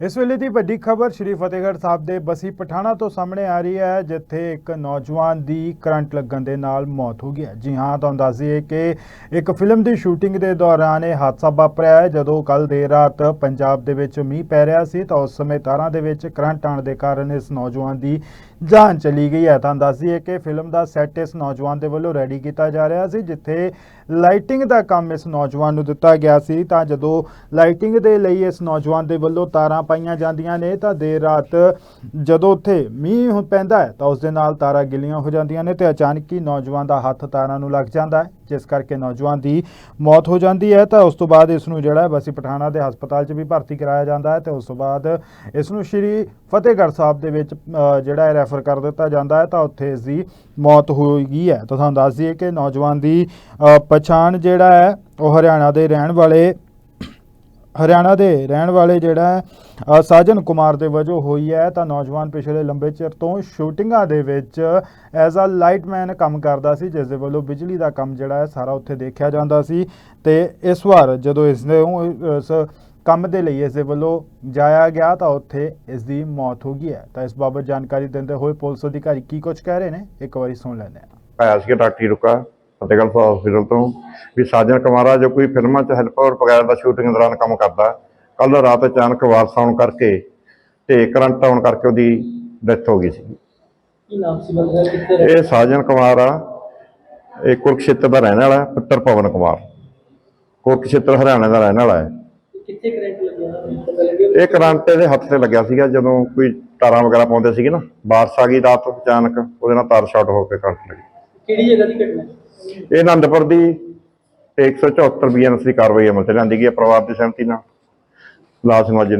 ਇਸ ਵੇਲੇ ਦੀ ਵੱਡੀ ਖਬਰ ਸ਼੍ਰੀ ਫਤਿਹਗੜ੍ਹ ਸਾਹਿਬ ਦੇ ਬਸੀ ਪਠਾਣਾ ਤੋਂ ਸਾਹਮਣੇ ਆ ਰਹੀ ਹੈ, ਜਿੱਥੇ ਇੱਕ ਨੌਜਵਾਨ ਦੀ ਕਰੰਟ ਲੱਗਣ ਦੇ ਨਾਲ ਮੌਤ ਹੋ ਗਈ ਹੈ। ਜੀ ਹਾਂ, ਤੁਹਾਨੂੰ ਦੱਸ ਦਈਏ ਕਿ ਇੱਕ ਫਿਲਮ ਦੀ ਸ਼ੂਟਿੰਗ ਦੇ ਦੌਰਾਨ ਇਹ ਹਾਦਸਾ ਵਾਪਰਿਆ ਹੈ। ਜਦੋਂ ਕੱਲ ਦੇਰ ਰਾਤ ਪੰਜਾਬ ਦੇ ਵਿੱਚ ਮੀਂਹ ਪੈ ਰਿਹਾ ਸੀ, ਤਾਂ ਉਸ ਸਮੇਂ ਤਾਰਾਂ ਦੇ ਵਿੱਚ ਕਰੰਟ ਆਉਣ ਦੇ ਕਾਰਨ ਇਸ ਨੌਜਵਾਨ ਦੀ ਜਾਨ ਚਲੀ ਗਈ ਹੈ। ਤੁਹਾਨੂੰ ਦੱਸ ਦਈਏ ਕਿ ਫਿਲਮ ਦਾ ਸੈੱਟ ਇਸ ਨੌਜਵਾਨ ਦੇ ਵੱਲੋਂ ਰੈਡੀ ਕੀਤਾ ਜਾ ਰਿਹਾ ਸੀ, ਜਿੱਥੇ ਲਾਈਟਿੰਗ ਦਾ ਕੰਮ ਇਸ ਨੌਜਵਾਨ ਨੂੰ ਦਿੱਤਾ ਗਿਆ ਸੀ। ਤਾਂ ਜਦੋਂ ਲਾਈਟਿੰਗ ਦੇ ਲਈ ਇਸ ਨੌਜਵਾਨ ਦੇ ਵੱਲੋਂ ਤਾਰਾਂ ਪਾਈਆਂ ਜਾਂਦੀਆਂ ਨੇ, ਤਾਂ ਦੇਰ ਰਾਤ ਜਦੋਂ ਉੱਥੇ ਮੀਂਹ ਪੈਂਦਾ ਹੈ, ਤਾਂ ਉਸ ਦੇ ਨਾਲ ਤਾਰਾਂ ਗਿੱਲੀਆਂ ਹੋ ਜਾਂਦੀਆਂ ਨੇ ਤੇ ਅਚਾਨਕ ਹੀ ਨੌਜਵਾਨ ਦਾ ਹੱਥ ਤਾਰਾਂ ਨੂੰ ਲੱਗ ਜਾਂਦਾ ਹੈ। ਜਿਸ ਕਰਕੇ ਨੌਜਵਾਨ ਦੀ ਮੌਤ ਹੋ ਜਾਂਦੀ ਹੈ ਤਾਂ ਉਸ ਤੋਂ ਬਾਅਦ ਇਸ ਨੂੰ ਜਿਹੜਾ ਹੈ ਬਸੀ ਪਠਾਣਾ ਦੇ ਹਸਪਤਾਲ 'ਚ ਵੀ ਭਰਤੀ ਕਰਾਇਆ ਜਾਂਦਾ ਹੈ ਤੇ ਉਸ ਤੋਂ ਬਾਅਦ ਇਸ ਨੂੰ ਸ਼੍ਰੀ ਫਤਿਹਗੜ੍ਹ ਸਾਹਿਬ ਦੇ ਵਿੱਚ ਜਿਹੜਾ ਹੈ ਰੈਫਰ ਕਰ ਦਿੱਤਾ ਜਾਂਦਾ ਹੈ ਤਾਂ ਉੱਥੇ ਇਸ ਦੀ ਮੌਤ ਹੋ ਗਈ ਹੈ। ਤਾਂ ਤੁਹਾਨੂੰ ਦੱਸ ਦਈਏ ਕਿ ਨੌਜਵਾਨ ਦੀ ਪਛਾਣ ਜਿਹੜਾ ਹੈ ਉਹ ਹਰਿਆਣਾ ਦੇ ਰਹਿਣ ਵਾਲੇ ਹਰਿਆਣਾ ਦੇ ਰਹਿਣ ਵਾਲੇ ਜਿਹੜਾ ਸਾਜਨ ਕੁਮਾਰ ਦੇ ਵਜੋਂ ਹੋਈ ਹੈ ਤਾਂ ਨੌਜਵਾਨ ਪਿਛਲੇ ਲੰਬੇ ਚਿਰ ਤੋਂ ਸ਼ੂਟਿੰਗਾਂ ਦੇ ਵਿੱਚ ਐਜ਼ ਅ ਲਾਈਟਮੈਨ ਕੰਮ ਕਰਦਾ ਸੀ, ਜਿਸ ਦੇ ਵੱਲੋਂ ਬਿਜਲੀ ਦਾ ਕੰਮ ਜਿਹੜਾ ਹੈ ਸਾਰਾ ਉੱਥੇ ਦੇਖਿਆ ਜਾਂਦਾ ਸੀ ਤੇ ਇਸ ਵਾਰ ਜਦੋਂ ਇਸ ਨੇ ਇਸ ਕੰਮ ਦੇ ਲਈ ਇਸ ਦੇ ਵੱਲੋਂ ਜਾਇਆ ਗਿਆ ਤਾਂ ਉੱਥੇ ਇਸ ਦੀ ਮੌਤ ਹੋ ਗਈ ਹੈ। ਤਾਂ ਇਸ ਬਾਬਤ ਜਾਣਕਾਰੀ ਦਿੰਦੇ ਹੋਏ ਪੁਲਿਸ ਅਧਿਕਾਰੀ ਕੀ ਕੁਝ ਕਹਿ ਰਹੇ ਨੇ? ਇੱਕ ਵਾਰੀ ਸੁਣ ਲੈਂਦੇ ਹਾਂ। ਆਇਆ ਸੀ ਡਾਕਟਰੀ ਰੁਕਾ। ਫਤਿਹਗੜ੍ਹ ਸਾਹਿਬ ਹਸਪੀਟਲ ਤੋਂ ਵੀ ਸਾਜਨ ਕੁਮਾਰਾ ਜੋ ਕੋਈ ਫਿਲਮਾਂ 'ਚ ਹੈਲਪਰ ਵਗੈਰਾ ਦਾ ਸ਼ੂਟਿੰਗ ਦੌਰਾਨ ਕੰਮ ਕਰਦਾ ਕੱਲ ਰਾਤ ਅਚਾਨਕ ਵਾਰਸ ਆਉਣ ਕਰਕੇ ਤੇ ਕਰੰਟ ਆਉਣ ਕਰਕੇ ਉਹਦੀ ਡੈਥ ਹੋ ਗਈ ਸੀ। ਇਹ ਸਾਜਨ ਕੁਮਾਰ ਆ ਇਹ ਕੁਰਕਸ਼ੇਤਰ ਦਾ ਰਹਿਣ ਵਾਲਾ ਪੁੱਤਰ ਪਵਨ ਕੁਮਾਰ। ਕੁਰਕਸ਼ੇਤਰ ਹਰਿਆਣਾ ਦਾ ਰਹਿਣ ਵਾਲਾ ਹੈ। ਕਿੱਥੇ ਕਰੰਟ ਲੱਗਿਆ ਇਹ ਕਰੰਟ ਇਹਦੇ ਹੱਥ ਤੇ ਲੱਗਿਆ ਸੀਗਾ ਜਦੋਂ ਕੋਈ ਤਾਰਾਂ ਵਗੈਰਾ ਪਾਉਂਦੇ ਸੀਗੇ ਨਾ ਬਾਰਿਸ਼ ਆ ਗਈ ਰਾਤ ਅਚਾਨਕ ਉਹਦੇ ਨਾਲ ਤਾਰ ਸ਼ਾਰਟ ਹੋ ਕੇ ਕਰੰਟ ਲੱਗੀ। ਕਿਹੜੀ ਜਗ੍ਹਾ ਦੀ ਘਟਨਾ? ਇਹ ਆਨੰਦਪੁਰ ਦੀ 174 ਬੀਐਨਐਸ ਦੀ ਕਾਰਵਾਈ ਅਮਲ ਚ ਲਿਆਂਦੀ ਗਈ ਹੈ, ਪਰਿਵਾਰ ਦੀ ਸਹਿਮਤੀ ਨਾਲ। ਲਾਸ਼ ਨੂੰ ਅੱਜ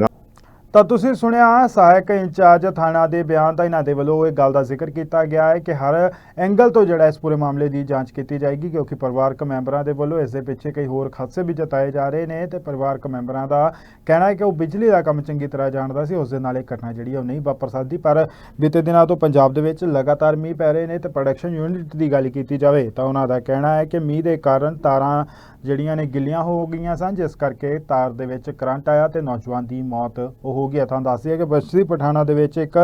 ਤਾਂ ਤੁਸੀਂ ਸੁਣਿਆ, ਸਹਾਇਕ ਇੰਚਾਰਜ ਥਾਣਾ ਦੇ ਬਿਆਨ ਤਾਂ ਇਹਨਾਂ ਦੇ ਵੱਲੋਂ ਇਹ ਗੱਲ ਦਾ ਜ਼ਿਕਰ ਕੀਤਾ ਗਿਆ ਹੈ ਕਿ ਹਰ ਐਂਗਲ ਤੋਂ ਜਿਹੜਾ ਇਸ ਪੂਰੇ ਮਾਮਲੇ ਦੀ ਜਾਂਚ ਕੀਤੀ ਜਾਏਗੀ, ਕਿਉਂਕਿ ਪਰਿਵਾਰਕ ਮੈਂਬਰਾਂ ਦੇ ਵੱਲੋਂ ਇਸ ਦੇ ਪਿੱਛੇ ਕਈ ਹੋਰ ਖਾਸੇ ਵੀ ਜਤਾਏ ਜਾ ਰਹੇ ਨੇ ਤੇ ਪਰਿਵਾਰਕ ਮੈਂਬਰਾਂ ਦਾ ਕਹਿਣਾ ਹੈ ਕਿ ਉਹ ਬਿਜਲੀ ਦਾ ਕੰਮ ਚੰਗੀ ਤਰ੍ਹਾਂ ਜਾਣਦਾ ਸੀ, ਉਸ ਦੇ ਨਾਲ ਇਹ ਘਟਨਾ ਜਿਹੜੀ ਹੈ ਉਹ ਨਹੀਂ ਵਾਪਰ ਸਕਦੀ, ਪਰ ਬੀਤੇ ਦਿਨਾਂ ਤੋਂ ਪੰਜਾਬ ਦੇ ਵਿੱਚ ਲਗਾਤਾਰ ਮੀਂਹ ਪੈ ਰਹੇ ਨੇ ਤੇ ਪ੍ਰੋਡਕਸ਼ਨ ਯੂਨਿਟ ਦੀ ਗੱਲ ਕੀਤੀ ਜਾਵੇ ਤਾਂ ਉਹਨਾਂ ਦਾ ਕਹਿਣਾ ਹੈ ਕਿ ਮੀਂਹ ਦੇ ਕਾਰਨ ਤਾਰਾਂ ਜਿਹੜੀਆਂ ਨੇ ਗਿੱਲੀਆਂ ਹੋ ਗਈਆਂ ਸਨ, ਜਿਸ ਕਰਕੇ ਤਾਰ ਦੇ ਵਿੱਚ ਕਰੰਟ ਆਇਆ ਤੇ ਨੌਜਵਾਨ ਦੀ ਮੌਤ ਹੋ ਹੋ ਗਈ ਹੈ। ਤੁਹਾਨੂੰ ਦੱਸ ਦਈਏ ਕਿ ਬਸਤੀ ਪਠਾਣਾ ਦੇ ਵਿੱਚ ਇੱਕ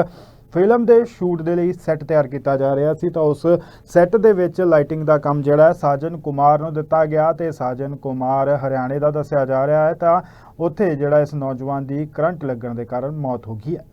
ਫਿਲਮ ਦੇ ਸ਼ੂਟ ਦੇ ਲਈ ਸੈੱਟ ਤਿਆਰ ਕੀਤਾ ਜਾ ਰਿਹਾ ਸੀ। ਤਾਂ ਉਸ ਸੈੱਟ ਦੇ ਵਿੱਚ ਲਾਈਟਿੰਗ ਦਾ ਕੰਮ ਜਿਹੜਾ ਹੈ, ਸਾਜਨ ਕੁਮਾਰ ਨੂੰ ਦਿੱਤਾ ਗਿਆ ਤੇ ਸਾਜਨ ਕੁਮਾਰ ਹਰਿਆਣੇ ਦਾ ਦੱਸਿਆ ਜਾ ਰਿਹਾ ਹੈ। ਤਾਂ ਉੱਥੇ ਜਿਹੜਾ ਇਸ ਨੌਜਵਾਨ ਦੀ ਕਰੰਟ ਲੱਗਣ ਦੇ ਕਾਰਨ ਮੌਤ ਹੋ ਗਈ ਹੈ।